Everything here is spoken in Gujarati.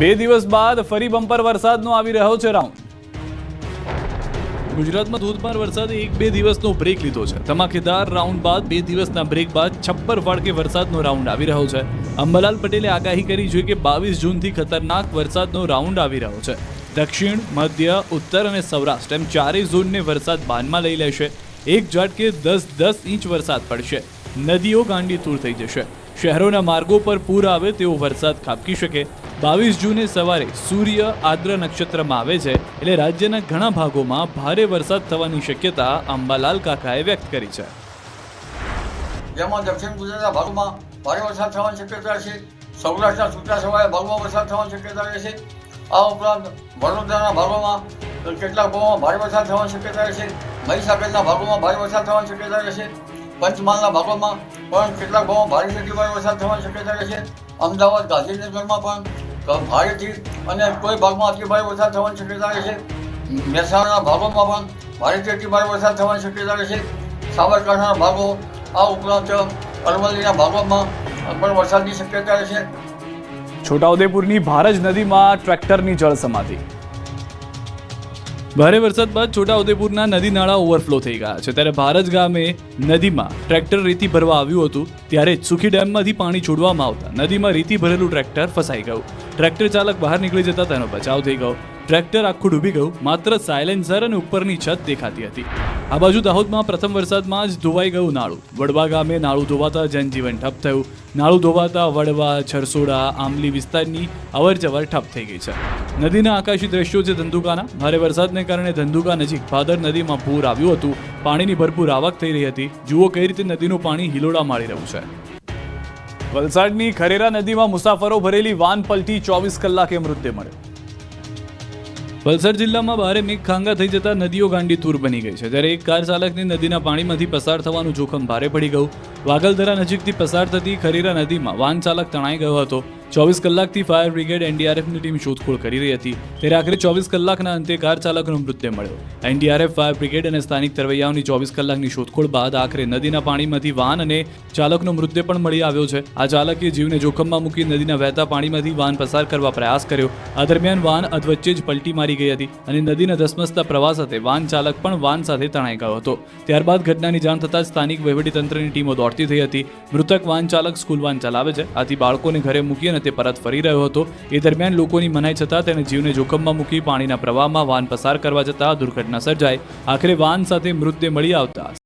બે દિવસ બાદ ફરી બમ્પર વરસાદનો આવી રહ્યો છે રાઉન્ડ. ગુજરાતમાં ધોધમાર વરસાદે એક બે દિવસનો બ્રેક લીધો છે. ધમાકેદાર રાઉન્ડ બાદ બે દિવસના બ્રેક બાદ છપ્પર ફાળકે વરસાદનો રાઉન્ડ આવી રહ્યો છે. અંબાલાલ પટેલે આગાહી કરી છે કે બાવીસ જૂનથી ખતરનાક વરસાદનો રાઉન્ડ આવી રહ્યો છે. દક્ષિણ, મધ્ય, ઉત્તર અને સૌરાષ્ટ્ર એમ ચારેય ઝોનને વરસાદ બાનમાં લઈ લેશે. એક ઝાટકે દસ દસ ઇંચ વરસાદ પડશે. નદીઓ ગાંડી તૂર થઈ જશે. શહેરોના માર્ગો પર પૂર આવે તેવો વરસાદ ખાબકી શકે. બાવીસ જૂને સવારે સૂર્ય આદ્ર નક્ષત્રમાં આવે છે એટલે રાજ્યના ઘણા ભાગોમાં ભારે વરસાદ થવાની શક્યતા અંબાલાલ કાકાએ વ્યક્ત કરી છે. જેમાં દક્ષિણ ગુજરાતના ભાગોમાં ભારે વરસાદ થવાની શક્યતા છે સૌરાષ્ટ્રના છૂટા છવાયા ભાગમાં વરસાદ થવાની શક્યતા રહેશે. આ ઉપરાંત વડોદરાના ભાગોમાં કેટલાક ભાગોમાં ભારે વરસાદ થવાની શક્યતા રહેશે. મહીસાગરના ભાગોમાં ભારે વરસાદ થવાની શક્યતા રહેશે. પંચમહાલના ભાગોમાં પણ કેટલાક ભાગોમાં ભારે ભારે વરસાદ થવાની શક્યતા રહેશે. અમદાવાદ ગાંધીનગરમાં પણ ભારેથી અને કોઈ ભાગમાં અતિભારે વરસાદ થવાની શક્યતા રહેશે મહેસાણાના ભાગોમાં પણ ભારેથી અતિભારે વરસાદ થવાની શક્યતા રહેશે સાબરકાંઠાના ભાગો, આ ઉપરાંત અરવલ્લીના ભાગોમાં પણ વરસાદની શક્યતા રહેશે છોટાઉદેપુરની ભારજ નદીમાં ટ્રેક્ટરની જળ સમાધિ ભારે વરસાદ બાદ છોટાઉદેપુરના નદી નાળા ઓવરફ્લો થઈ ગયા છે. ત્યારે ભારત ગામે નદીમાં ટ્રેક્ટર રેતી ભરવા આવ્યું હતું, ત્યારે સુખી ડેમમાંથી પાણી છોડવામાં આવતા નદીમાં રેતી ભરેલું ટ્રેક્ટર ફસાઈ ગયું. ટ્રેક્ટર ચાલક બહાર નીકળી જતા તેનો બચાવ થઈ ગયો. ટ્રેક્ટર આખું ડૂબી ગયું, માત્ર સાયલેન્સર અને ઉપરની છત દેખાતી હતી. આ બાજુ દાહોદમાં પ્રથમ વરસાદમાં જ ધોવાઈ ગયું નાળું. વડવા ગામે નાળું ધોવાતા જનજીવન ઠપ થયું. નાળું ધોવાતા વડવા છરસોડા આંબલી વિસ્તારની અવરજવર ઠપ થઈ ગઈ છે. નદીના આકાશી દ્રશ્યો છે ધંધુકાના. ભારે વરસાદને કારણે ધંધુકા નજીક ભાદર નદીમાં પૂર આવ્યું હતું. પાણીની ભરપૂર આવક થઈ રહી હતી. જુઓ કઈ રીતે નદીનું પાણી હિલોડા મારી રહ્યું છે. વલસાડની ખરેરા નદીમાં મુસાફરો ભરેલી વાન પલટી ચોવીસ કલાકે મૃત્યુ મળ્યો. વલસાડ જિલ્લામાં ભારે મેઘખાંગા થઈ જતા નદીઓ ગાંડી તૂર બની ગઈ છે. ત્યારે એક કાર ચાલકને નદીના પાણીમાંથી પસાર થવાનું જોખમ ભારે પડી ગયું. વાગલધરા નજીકથી પસાર થતી ખરીરા નદીમાં વાહન ચાલક તણાઈ ગયો હતો. ચોવીસ કલાકથી ફાયર બ્રિગેડ એનડીઆરએફની ટીમ શોધખોળ કરી રહી હતી. ત્યારે આખરે ચોવીસ કલાકના અંતે કાર ચાલકનો મૃત્યુ મળ્યો. એનડીઆરએફ, ફાયર બ્રિગેડ અને સ્થાનિક તરવૈયાઓની ચોવીસ કલાકની શોધખોળ બાદ આખરે નદીના પાણીમાંથી વાહન અને ચાલકનો મૃતદેહ પણ મળી આવ્યો છે. આ ચાલકે જીવને જોખમમાં મૂકી નદીના વહેતા પાણીમાંથી વાહન પસાર કરવા પ્રયાસ કર્યો. આ દરમિયાન વાહન અધવચ્ચે જ પલટી મારી ગઈ હતી અને નદીના ધસમસતા પ્રવાહ સાથે વાહન ચાલક પણ વાહન સાથે તણાઈ ગયો હતો. ત્યારબાદ ઘટનાની જાણ થતાં સ્થાનિક સ્થાનિક વહીવટીતંત્રની ટીમો દોડતી થઈ હતી. મૃતક વાહન ચાલક સ્કૂલ વાહન ચલાવે છે. આથી બાળકોને ઘરે મૂકી અને તે પરત ફરી રહ્યો હતો. એ દરમિયાન લોકોની મનાઈ છતાં તેને જીવને જોખમમાં મૂકી પાણીના પ્રવાહમાં વાહન પસાર કરવા જતાં દુર્ઘટના સર્જાઈ. આખરે વાહન સાથે મૃતદેહ મળી આવતા